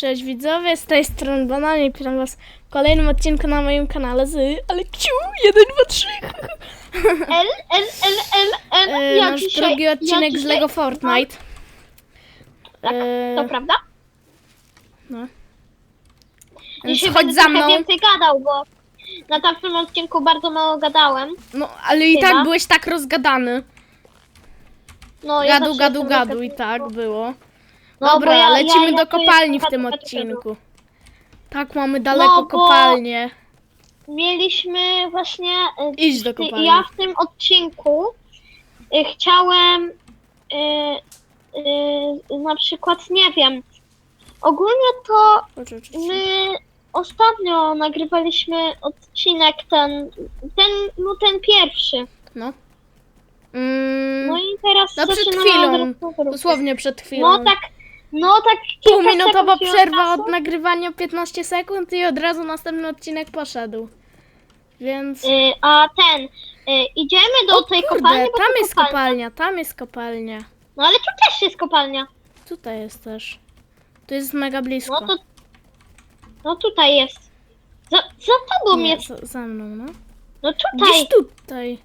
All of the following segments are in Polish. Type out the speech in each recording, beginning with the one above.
Cześć widzowie, z tej strony Bananie i witam was w kolejnym odcinku na moim kanale z Aleksiu 1, 2, 3 L, L, L, L, L. e, Ja Nasz dzisiaj- drugi odcinek ja z Lego Fortnite. Tak, E, to prawda? no. Więc Dzisiaj chodź za mną. więcej gadał, bo na tamtym odcinku bardzo mało gadałem. No, ale i Chyba. tak byłeś tak rozgadany. No, ja Gadu, gadu, jestem gadu i tak było. No, Dobra, ja- lecimy ja- ja do kopalni w tym odcinku. Tak, mamy daleko No, kopalnię. Mieliśmy właśnie... y, Idź do kopalni. Ja w tym odcinku y, chciałem y, y, na przykład, nie wiem, ogólnie to. My ostatnio nagrywaliśmy odcinek ten, ten, no ten pierwszy. No. Mm, No i teraz no przed chwilą. dosłownie przed chwilą. No tak, no tak kilka Półminutowa sekund przerwa od nagrywania 15 sekund i od razu następny odcinek poszedł. Więc. Y, a ten, y, idziemy do O tej kurde, kopalni, bo tam jest kopalnia. kopalnia, tam jest kopalnia. No ale tu też jest kopalnia. Tutaj jest też. Tu jest mega blisko. No to, no tutaj jest. Za, za tobą Nie, jest, za, za mną, no. no tutaj, Gdzieś tutaj.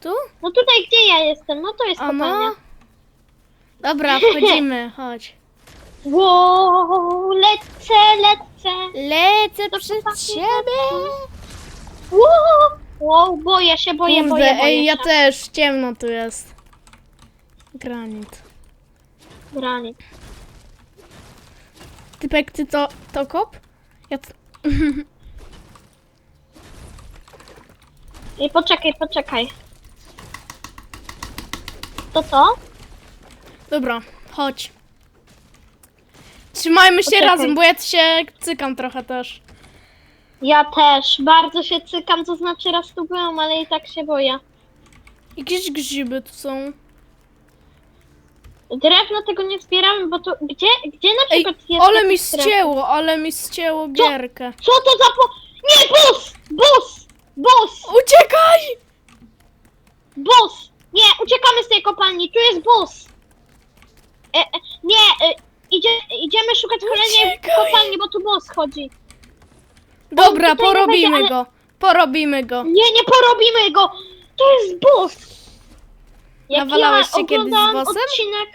Tu? no tutaj gdzie ja jestem, no to jest A kopalnia. Dobra, wchodzimy, chodź. Wow, lecę, lecę. Lecę To przed chłopaki. siebie. Wow, wow, boję się, boję, Kurde, boję, boję ej, ja się. też, ciemno tu jest. Granit. Granit. Typek, ty to, to kop? Ja t... I poczekaj, poczekaj. To to? Dobra, chodź. Trzymajmy się Poczekaj. razem, bo ja się cykam trochę też. Ja też. Bardzo się cykam, to znaczy raz tu byłam, ale i tak się boję. Jakieś grzyby tu są. Drewno tego nie zbieramy, bo to... Gdzie, gdzie na Ej, przykład jest... ale mi drewno? ścięło, ale mi ścięło gierkę. Co to za po... Nie, bus! Bus! Bus! Uciekaj! Bus! Nie, uciekamy z tej kopalni, tu jest bus! E, e, nie, e, idzie, idziemy szukać kolejnej Uciekaj! kopalni, bo tu bus chodzi. Dobra, tutaj nie porobimy będzie, go. Porobimy go. Nie, nie porobimy go! To jest! Jak Nawalałeś się kiedyś z oglądałam bossem? odcinek...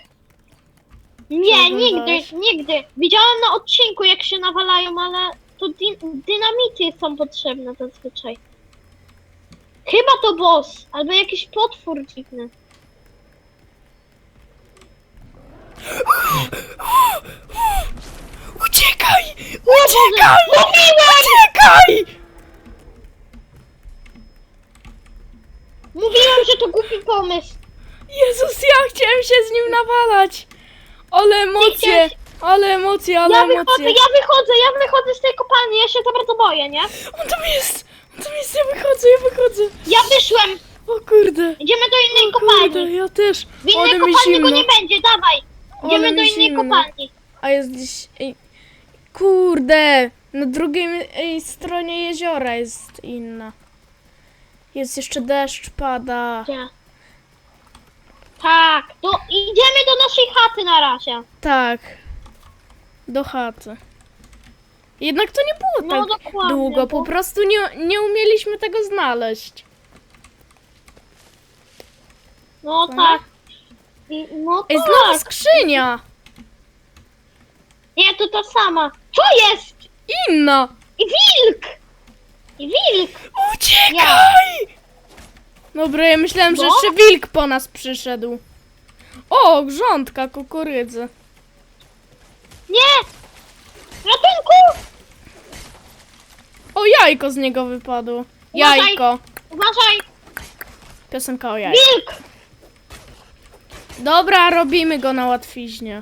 Nie, nigdy, oglądałeś? nigdy. Widziałam na odcinku jak się nawalają, ale to dy, dynamity są potrzebne zazwyczaj. Chyba to boss, albo jakiś potwór dziwny. Uciekaj! Uciekaj! Uciekaj! Mówiłem, że to głupi pomysł. Jezus, ja chciałem się z nim nawalać. Ale emocje, ale emocje, ale Ja wychodzę, emocje. ja wychodzę, ja wychodzę z tej kopalni, ja się za bardzo boję, nie? On tam jest, on tam jest, ja wychodzę, ja wychodzę. Ja wyszłem, O kurde. idziemy do innej Kurde, kopalni. ja też. W innej Ale mi kopalni go zimno. nie będzie, dawaj. Idziemy Ale do innej zimno. kopalni. A jest gdzieś... Ej, kurde, na drugiej ej, stronie jeziora jest inna. Jest jeszcze deszcz pada. Gdzie? Tak, to idziemy do naszej chaty na razie. Tak. Do chaty. Jednak to nie było No, tak dokładnie, długo, po bo- prostu prostu nie, nie umieliśmy tego znaleźć. No tak. No Ej, znowu tak. skrzynia! Nie, to ta sama. Co jest? Inna! I wilk! I wilk! Uciekaj! Dobra, ja myślałem, że No? jeszcze wilk po nas przyszedł. O, grządka kukurydzy. Nie! Ratunku! O, jajko z niego wypadło. Uważaj. Jajko. Uważaj! Piosenka o jajku. Wilk! Dobra, robimy go na łatwiźnie.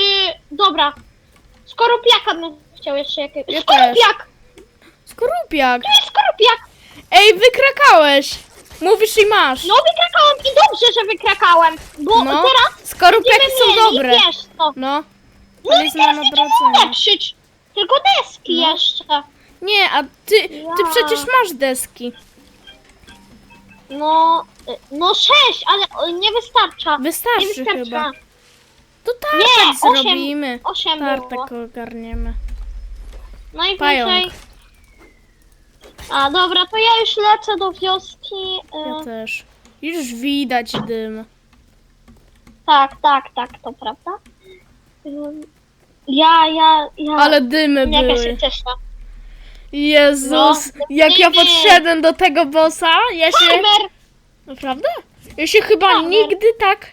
Y, dobra. Skorupiaka bym chciał jeszcze jakiegoś. Ja Skorupiak! Skorupiak. Tu jest skorupiak! Ej, wykrakałeś! Mówisz i masz. No wykrakałem i dobrze, że wykrakałem, bo No, teraz skorupiaki są mieli, dobre. wiesz. No. No Ale i teraz obracanie. ulepszyć. Tylko deski No. jeszcze. Nie, a ty, ty przecież masz deski. No, y, no sześć, ale nie wystarcza. Nie Wystarczy wystarcza. chyba. To Nie, osiem. zrobimy. Osiem było. Tartak ogarniemy. Najwyżej. Pająk. A dobra, to ja już lecę do wioski. Ja E, też. Już widać dym. tak, tak, tak, to prawda. Ym, Ja, ja, ja. Ale dymy jak ja się były. cieszę. Jezus, No, jak ja podszedłem do tego bossa, ja się... Timer! Naprawdę? Ja się chyba Farmer. nigdy tak...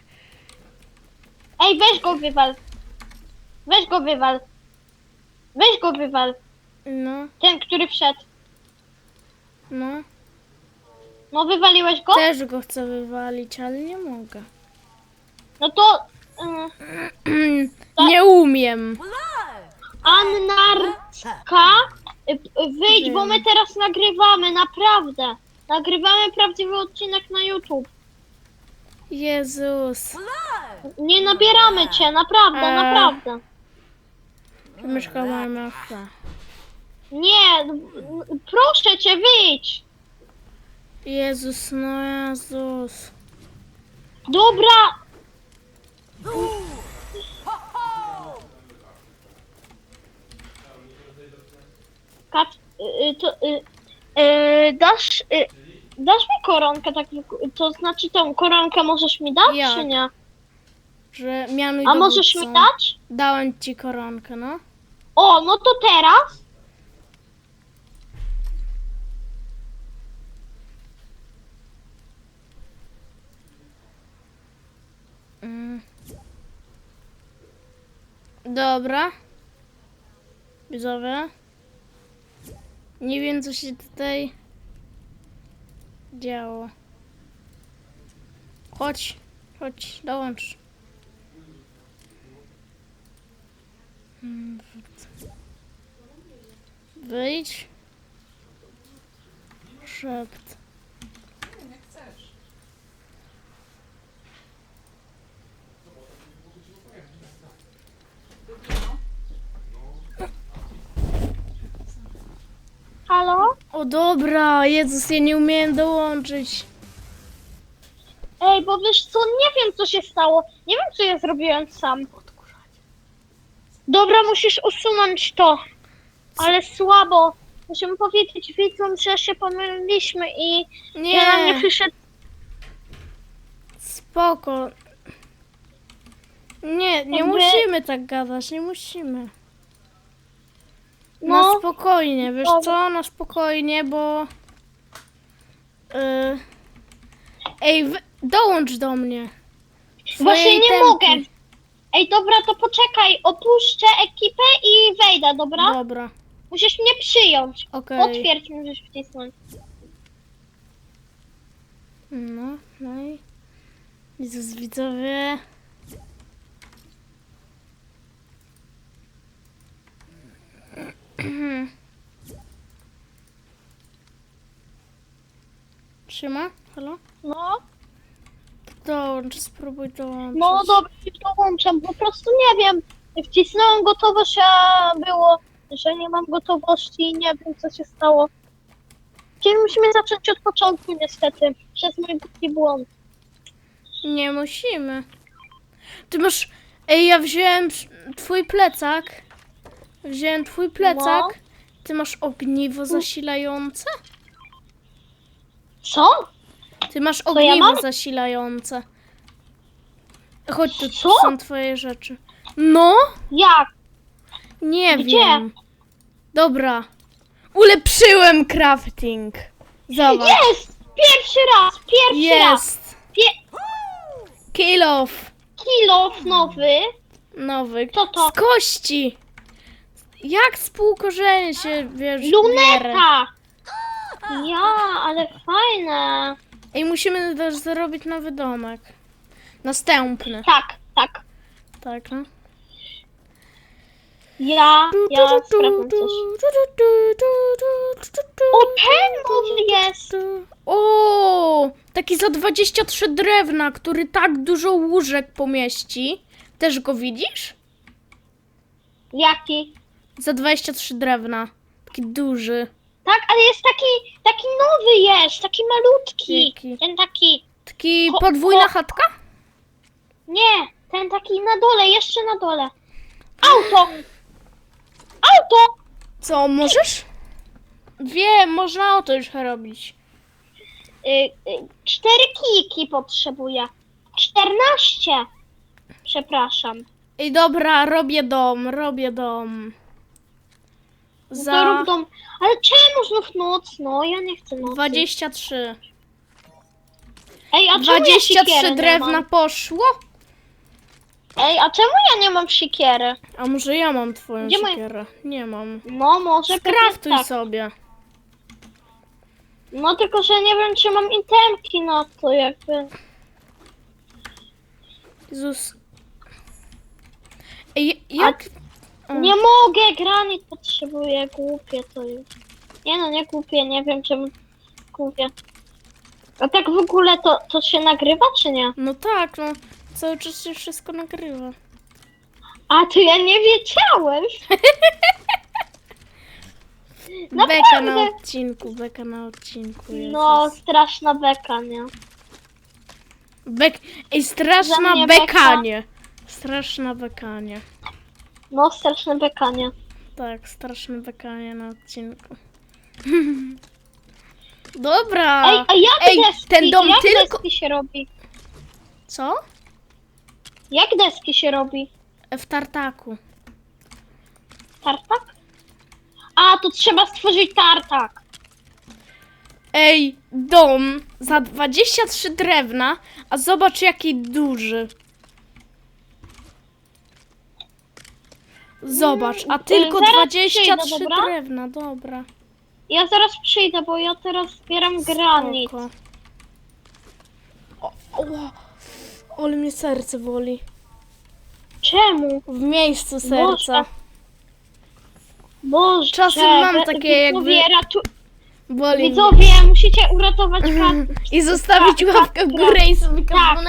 Ej, weź go wywal. Weź go wywal. Weź go wywal. No, Ten, który wszedł. no. No wywaliłeś go? Też go chcę wywalić, ale nie mogę. No to... nie umiem. Annarka, wyjdź, bo my teraz nagrywamy, naprawdę. Nagrywamy prawdziwy odcinek na YouTube. Jezus. Nie nabieramy cię, naprawdę, Eee. naprawdę. Myszka ma masza. Nie, proszę cię, wyjdź. Jezus, no Jezus. Dobra. Kat, y, y, to, y, y, dasz, y, dasz mi koronkę, tak, to znaczy tą koronkę możesz mi dać, Jak? czy nie? Że mianuj A możesz mi dowódcą. dać? Dałem ci koronkę, no. O, no to teraz. Mm. Dobra. Widzowie. Nie wiem, co się tutaj działo. Chodź, chodź, dołącz. Mm, Wyjdź. Szept. Halo? O dobra, Jezus, ja nie umiałem dołączyć. Ej, bo wiesz co, nie wiem co się stało. Nie wiem co ja zrobiłem sam. Dobra, musisz usunąć to. Ale słabo. Musimy powiedzieć widzom, że się pomyliliśmy i Nie, ja na mnie przyszedł. spoko. Nie, nie Jakby- musimy tak gadać, nie musimy. No, spokojnie, wiesz Dobra. co? Na spokojnie, bo... Y... Ej, dołącz do mnie. właśnie nie mogę. Ej, dobra, to poczekaj. Opuszczę ekipę i wejdę, dobra? Dobra, Musisz mnie przyjąć. okej. Potwierdź, możesz wcisnąć. No, no i... Jezus, widzowie... Trzyma? Halo? No, Dołącz, spróbuj dołączyć. no dobra, już dołączam. Po prostu nie wiem. Wcisnąłem gotowość, a było, że nie mam gotowości i nie wiem co się stało. Czyli musimy zacząć od początku niestety. Przez mój głupi błąd. Nie musimy. Ty masz... Ej, ja wziąłem twój plecak. Wziąłem twój plecak. No. Ty masz ogniwo zasilające? Co? Ty masz ja ogniwo mam? zasilające. Chodź, tu Co? są twoje rzeczy. No? Jak? Nie Gdzie? wiem. Dobra. Ulepszyłem crafting. Zobacz. Jest! Pierwszy raz! Pierwszy raz! Jest. Pie- Kill off. kilo nowy. Nowy. Co to? Z kości. Jak z półkorzeni się, wiesz? Luneta! Ja, ale fajne. Ej, musimy też zrobić nowy domek. Następny. Tak, tak. Tak, no. Ja, ja sprawdzam coś. O, ten jest! O, taki za 23 drewna, który tak dużo łóżek pomieści. Też go widzisz? Jaki? Za 23 drewna. Taki duży. Tak, ale jest taki, taki nowy jest, taki malutki. Jaki? Ten taki, Taki Ko- podwójna ko- chatka? nie, Ten taki na dole, jeszcze na dole. Auto! Auto! Co, możesz? Wiem, można o to już robić. Y, y, cztery kijki potrzebuję. Czternaście! Przepraszam. Ej, dobra, robię dom, robię dom. Za... Za dom. Ale czemu znów noc? No, ja nie chcę nocy. 23. Ej, a czemu ja 23 siekiery nie drewna mam? poszło? Ej, a czemu ja nie mam siekiery? A może ja mam twoją Gdzie moje- siekierę? Nie mam. No, może pewnie Skraftuj tak. sobie. No, tylko że nie wiem, czy mam itemki na to, jakby. Jezus. Ej, jak... A. Nie mogę, granit potrzebuję, głupie to jest. Nie no, nie głupie, nie wiem czemu głupie. A tak w ogóle to, to się nagrywa, czy nie? No tak, no. Cały czas się wszystko nagrywa. A, to ja nie wiedziałem. Beka na Naprawdę? odcinku, beka na odcinku. No, Jezus. straszna beka, nie? Bek... Ej, Za straszna mnie beka. bekanie. Straszna bekanie. No, straszne beka, nie? Tak, straszne bekanie na odcinku. Dobra. Ej, a jak Ej, deski, ten dom jak tylko- deski się robi? Co? Jak deski się robi? W tartaku. Tartak? A, to trzeba stworzyć tartak. Ej, dom za 23 drewna, a zobacz jaki duży. Zobacz, a tylko Y, zaraz 23 przyjdę, dobra? drewna, dobra. Ja zaraz przyjdę, bo ja teraz zbieram granit. Spoko. O, o, ale mnie serce boli. Czemu? W miejscu serca. Boże, Czasem mam takie jakby- widzowie, Ratu... Boli mnie. Widzowie, musicie uratować kat... I zostawić Tak, łapkę w tak, górę i sobie tak.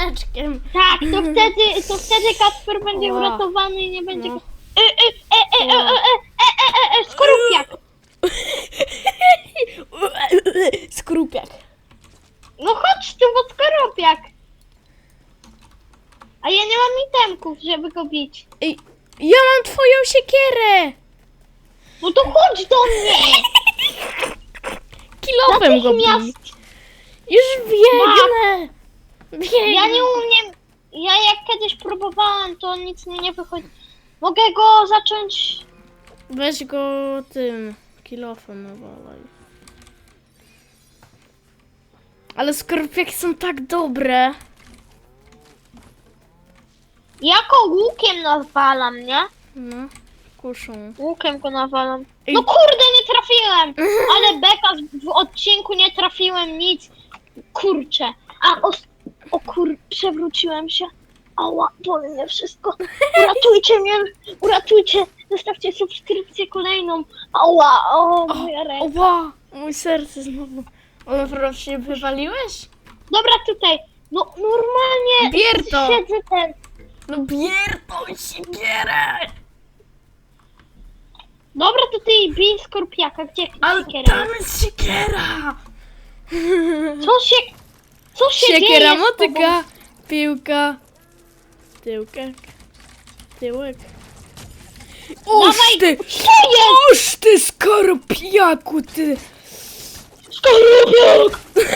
Tak, to wtedy, to wtedy Kacper będzie Ła. uratowany i nie będzie... No. go- E, e, e, e, e, e, e, e, e, e, skorupiak! Skrupiak. No chodź tu, bo skorupiak! A ja nie mam itemków, żeby go bić. Ej, ja mam twoją siekierę! No to chodź do mnie! Kilofem go bij. Natychmiast! Już biegnę! Biegnę. Ja nie umiem. Ja jak kiedyś próbowałam, to nic mi nie wychodzi. Mogę go zacząć. Weź go tym kilofem nawalaj. Ale skorpiaki są tak dobre. Jako łukiem nawalam, nie? No, kuszą. Łukiem go nawalam. Ej. No kurde, nie trafiłem! Ale beka w odcinku nie trafiłem nic. Kurczę. A o, o kur... przewróciłem się. Ała, boli mnie wszystko. Uratujcie mnie, uratujcie. Zostawcie subskrypcję kolejną. Ała, o moja ręka. Oła, mój serce znowu. Ale wreszcie się wywaliłeś? Dobra, tutaj. No normalnie Bier to! siedzę ten. No bier to się bierę! Dobra, to ty bij skorpiaka. Gdzie Ale siekiera tam jest? siekiera! Co się... Co się Siekiera, dzieje z tobą? motyka, piłka, tyłek, tyłek. Oż Dawaj, ty! Oż ty skorpiaku, ty! Skorupiak!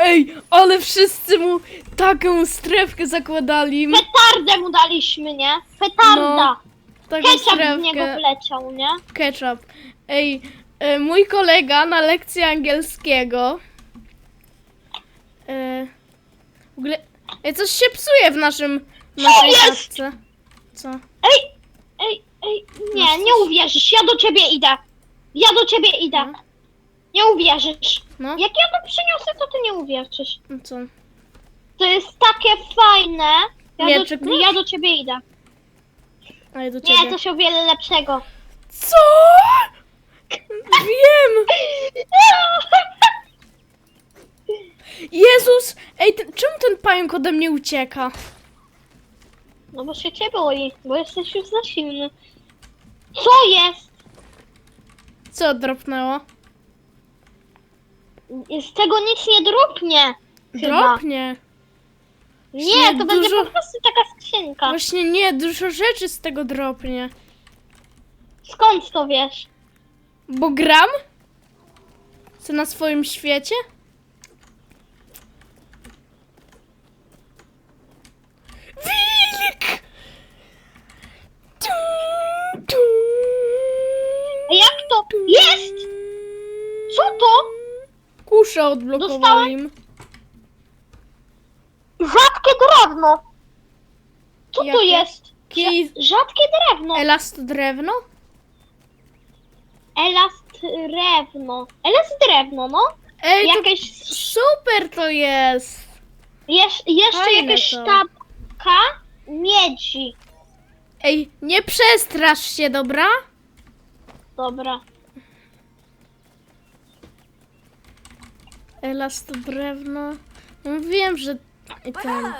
Ej, ale wszyscy mu taką strefkę zakładali. Petardę mu daliśmy, nie? Petarda. No, Taką Ketchup z niego strefkę. wleciał, nie? Ketchup. Ej, e, mój kolega na lekcji angielskiego. E, w ogóle. Ej, coś się psuje w naszym. W naszej jest? chatce. Co? Ej, ej, ej, nie, nie uwierzysz. Ja do ciebie idę. Ja do ciebie idę. No. Nie uwierzysz. No? Jak ja to przyniosę, to ty nie uwierzysz. No Co? To jest takie fajne. Ja, Mieczyk do, masz? ja do ciebie idę. A ja do ciebie. Nie, się o wiele lepszego. Co? Wiem! Jezus! Ej, ten, czemu ten pająk ode mnie ucieka? No bo się cię boi, bo jesteś już za silny. Co jest? Co dropnęło? Z tego nic nie drobnie. Chyba. Dropnie. Nie, to będzie dużo- po prostu taka skrzynka. Właśnie nie, dużo rzeczy z tego dropnie. Skąd to wiesz? Bo gram? Co na swoim świecie? Wilk! Tu, tu, A jak to? Jest! Co to? Kuszę odblokowali. im. Rzadkie drewno. Co to Jakie? jest? Kij- Rzadkie drewno. Elast drewno? Elast drewno. Elast drewno, no. Ej, to Jakieś, super to jest! jesz, jeszcze Fajne jakaś to. sztabka miedzi. Ej, nie przestrasz się, dobra? Dobra. Elast drewno. No wiem, że i tam.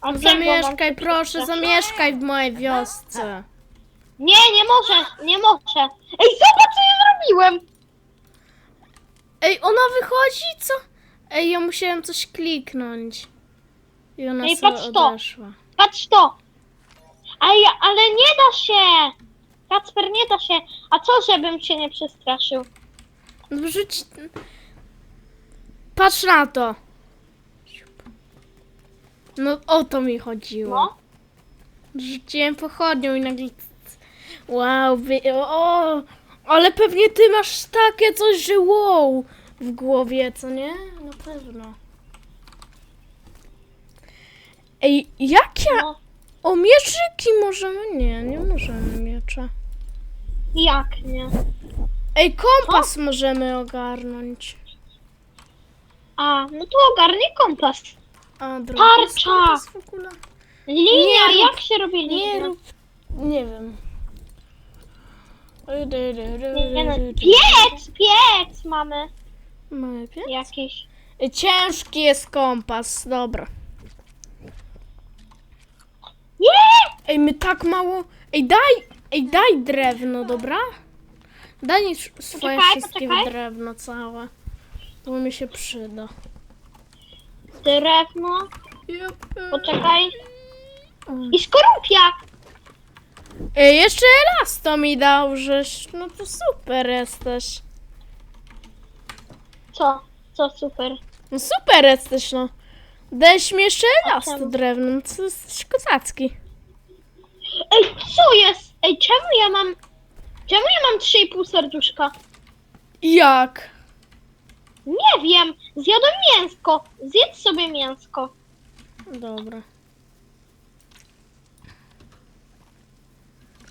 A Zamieszkaj, proszę, zamieszkaj w mojej wiosce. Nie, nie może, nie może. Ej, zobacz co ja zrobiłem. Ej, ona wychodzi, co? Ej, ja musiałem coś kliknąć. I ona Ej, sobie patrz to. odeszła. Patrz to. Ale, ale nie da się. Kacper, nie da się. A co, żebym cię nie przestraszył? No Rzuć... Patrz na to. No o to mi chodziło. No. Rzuciłem pochodnią i nagle... Wow, wy... o, ale pewnie ty masz takie coś, że wow w głowie, co nie? Na pewno. Ej, jak ja... no. O mieczyki możemy? Nie, nie możemy miecza. Jak nie? Ej, kompas możemy ogarnąć. A, no to ogarnij kompas. A, Tarcza! kompas w ogóle? Linia, Nie rób- jak się robi linia? Nie rób... Nie wiem. Nie, no. Piec, piec mamy Mamy pie- jakiś. Ej, Ciężki jest kompas, dobra. Nie! Ej, my tak mało... Ej, daj... Ej, daj drewno, dobra? Daj mi swoje Poczekaj, wszystkie poczekaj. drewno całe. Bo mi się przyda. Drewno, poczekaj. I skorupia! Ej, jeszcze raz to mi dał, żeś... No to super jesteś. Co? Co super? No super jesteś, no. Dałeś mi jeszcze raz to czemu? drewno, no to jesteś kozacki. Ej, co jest? Ej, czemu ja mam... Czemu ja mam 3,5 serduszka? Jak? Nie wiem, zjadłem mięsko. Zjedz sobie mięsko. Dobra.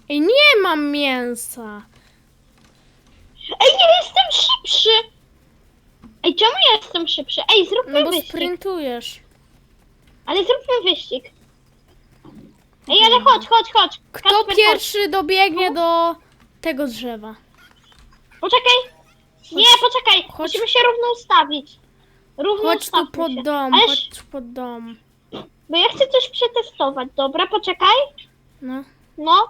Ej, nie mam mięsa. Ej, jestem szybszy! Ej, czemu ja jestem szybszy? Ej, zróbmy No bo wyścig. sprintujesz. Ale zróbmy wyścig. Ej, ale chodź, chodź, chodź. Kto Kacper, pierwszy dobiegnie do tego drzewa? Poczekaj. Nie, poczekaj. chodź. Musimy się równo ustawić. Równo Chodź tu ustawmy pod się. dom, Ale chodź tu pod dom. Bo ja chcę coś przetestować. Dobra, poczekaj. No. No.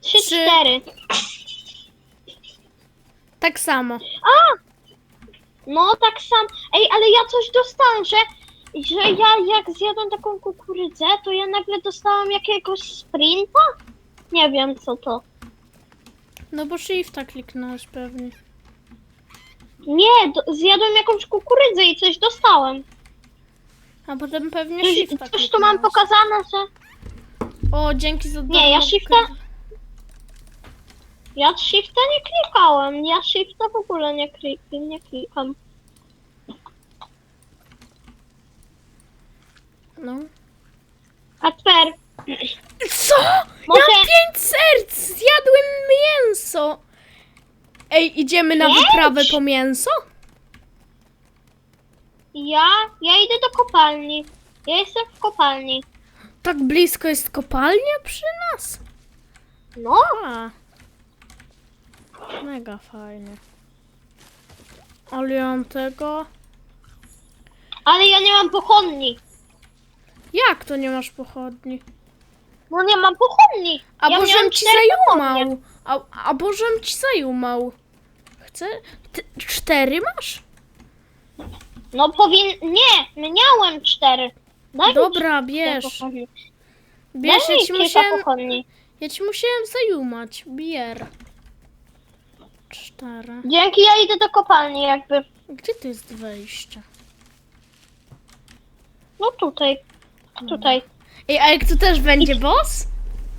Trzy, Trzy. cztery. Tak samo. A! No, tak sam. Ej, ale ja coś dostałam, że, że ja jak zjadłem taką kukurydzę, to ja nagle dostałam jakiegoś sprinta? Nie wiem, co to. No bo shifta kliknąłeś pewnie. Nie, do, zjadłem jakąś kukurydzę i coś dostałem. A potem pewnie Coś, shifta coś tu mam kliknąłeś. pokazane, że... O, dzięki za Nie, ja shifta- Ja shifta nie klikałem. Ja shifta w ogóle nie, klik, nie klikam. No. Kacper, Co? Może- Ja mam pięć serc! Zjadłem mięso! Ej, idziemy na Pięć? wyprawę po mięso? ja, ja idę do kopalni. Ja jestem w kopalni. Tak blisko jest kopalnia przy nas? No, A. Mega fajnie. Ale ja mam tego... ale ja nie mam pochodni. Jak to nie masz pochodni? No nie mam pochodni. A ja bo miałam żem ci zajumał. A, a bo żem ci zajumał. Chcę... Ty, cztery masz? No powin... Nie, miałem cztery. Daj mi Dobra, cztery bierz. Bierz, Daj ja mi ci musiałem, pochodni. ja ci musiałem zajumać. Bier. Cztery. Dzięki, ja idę do kopalni jakby. Gdzie to jest wejście? No tutaj. Tutaj. Ej, a jak tu też będzie boss?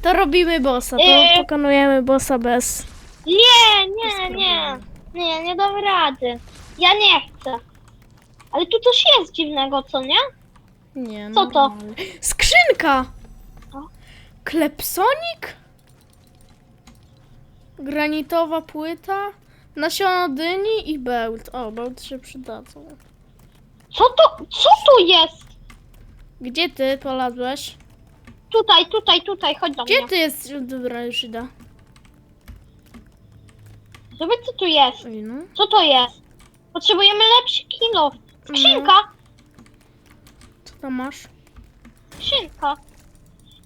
To robimy bossa, to pokonujemy bossa bez... Nie, nie, nie. Nie, nie dam rady. Ja nie chcę. Ale tu coś jest dziwnego, co nie? Nie, Co to? normalnie. Skrzynka! Klepsonik? Granitowa płyta? Nasiono dyni i bełt. O, bełt się przydadzą. Co to, co tu jest? Gdzie ty polazłeś? Tutaj, tutaj, tutaj, chodź do Gdzie mnie. ty jest? Dobra, już idę. Zobacz, co tu jest. Oj, no. Co to jest? Potrzebujemy lepszy kilo. Skrzynka, Co tam masz? skrzynka.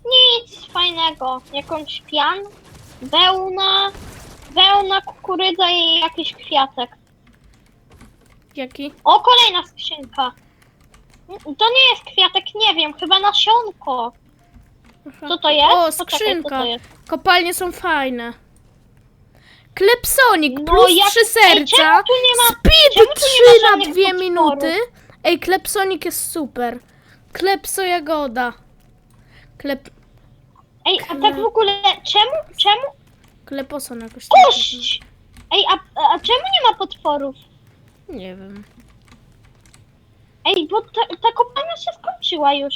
Nic fajnego. Jakąś pian, wełna, wełna, kukurydza i jakiś kwiatek. Jaki? O, kolejna skrzynka. To nie jest kwiatek, nie wiem, chyba nasionko. Co to jest? O, Poczekaj, co skrzynka. to jest? Kopalnie są fajne. Klepsonik No, plus jak- trzy Ej, serca. czemu tu nie ma- Speed czemu tu nie 3 ma na żadnych 2 potworów? minuty. Ej, klepsonik jest super. Klepso jagoda. Klep... Ej, a tak w ogóle, czemu, czemu? Kleposon jakoś tak. Puść! Ej, a, a czemu nie ma potworów? Nie wiem. Ej, bo ta, ta kopalnia się skończyła już.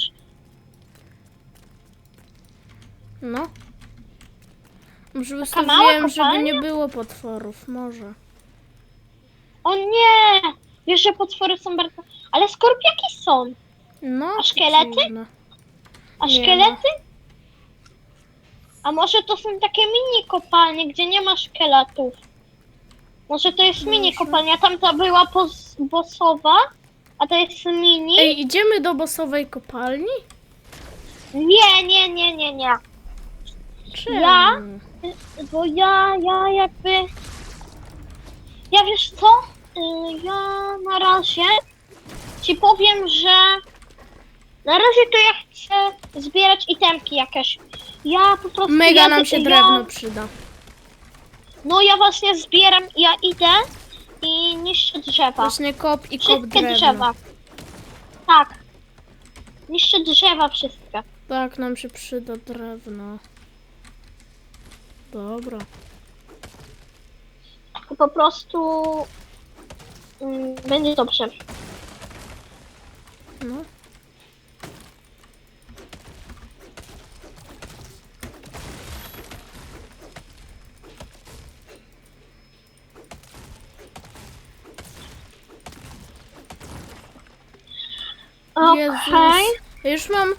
No. Może wystawiłem, żeby kopalnia? nie było potworów. Może. O nie! Wiesz, że potwory są bardzo... Ale skorpiaki są. No. A szkielety? A Nie szkielety? A może to są takie mini kopalnie, gdzie nie ma szkieletów? Może to jest mini kopalnia, tamta była pos- a to jest mini? Ej, idziemy do bossowej kopalni? Nie, nie, nie, nie, nie. Czemu? Ja? Bo ja, ja jakby... Ja wiesz co? Y, Ja na razie ci powiem, że na razie to ja chcę zbierać itemki jakieś. Ja po prostu... Mega ja, nam się ja, drewno przyda. No ja właśnie zbieram, ja idę i niszczę drzewa. Właśnie kop i kop Wszystkie drewno. drzewa. Tak. Niszczę drzewa wszystkie. Tak, nam się przyda drewno. Dobra. I po prostu... mm, będzie dobrze. No. Okej. Jezus. Ja już mam...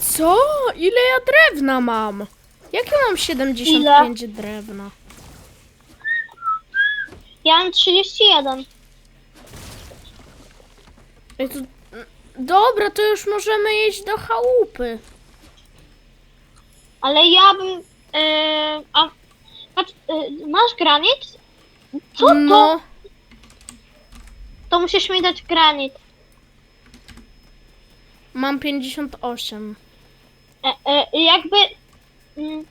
Co? Ile ja drewna mam? Jak ja mam 75 drewna? Ja mam 31. Ej, to... Dobra, to już możemy iść do chałupy. Ale ja bym. Yy, a, patrz, yy, masz granit? Co to? No, To musisz mi dać granit. Mam 58. E, e, jakby. mm,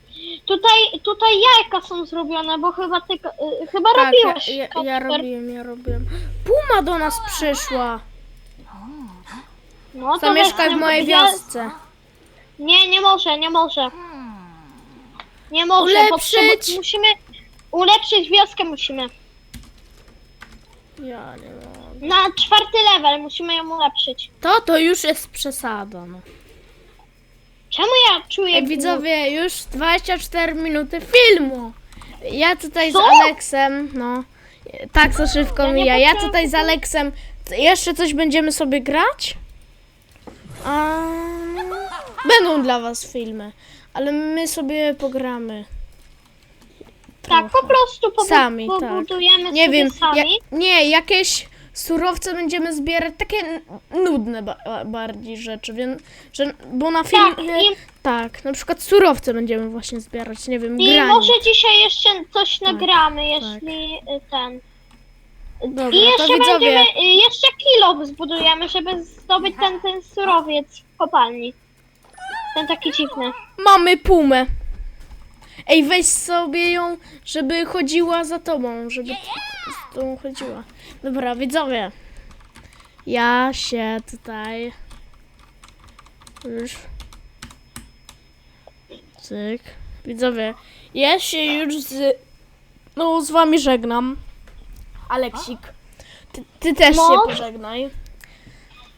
tutaj, tutaj jajka są zrobione, bo chyba ty. Yy, chyba Tak, robiłeś. ja, ja, ja Kacper. robiłem, ja robiłem. Puma do nas przyszła. No, to Zamieszkaj weź, w mojej ja- wiosce. Nie, nie może, nie może. Nie może. Ulepszyć! potrzeba- Musimy. Ulepszyć wioskę musimy. Ja nie mogę. Na czwarty level musimy ją ulepszyć. To to już jest przesada. No. Czemu ja czuję. Ej, widzowie, już 24 minuty filmu. Ja tutaj z Co? Aleksem, no. Tak za szybko Ja mija. Ja tutaj z Aleksem jeszcze coś będziemy sobie grać. A... Będą dla was filmy, ale my sobie pogramy. Tak, po prostu pobu- Sami, tak. pobudujemy Nie sobie wiem, sami. ja, nie, jakieś surowce będziemy zbierać, takie nudne ba- bardziej rzeczy, więc, że, bo na film, Tak, tak, i- tak, na przykład surowce będziemy właśnie zbierać, nie wiem, I może dzisiaj jeszcze coś Tak, nagramy, jeśli y, ten. Dobra, I jeszcze będziemy, y, jeszcze kilo zbudujemy, żeby zdobyć ten, ten surowiec w kopalni. Ten taki dziwny. Mamy pumę. Ej, weź sobie ją, żeby chodziła za tobą, żeby z tobą chodziła. Dobra, widzowie. Ja się tutaj już cyk. Widzowie, ja się już z no z wami żegnam. Aleksik. Ty, ty też No. się pożegnaj.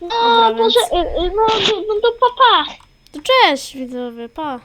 No, Dobra, może, y, y, no, no, no to papa. To cześć widzowie, pa.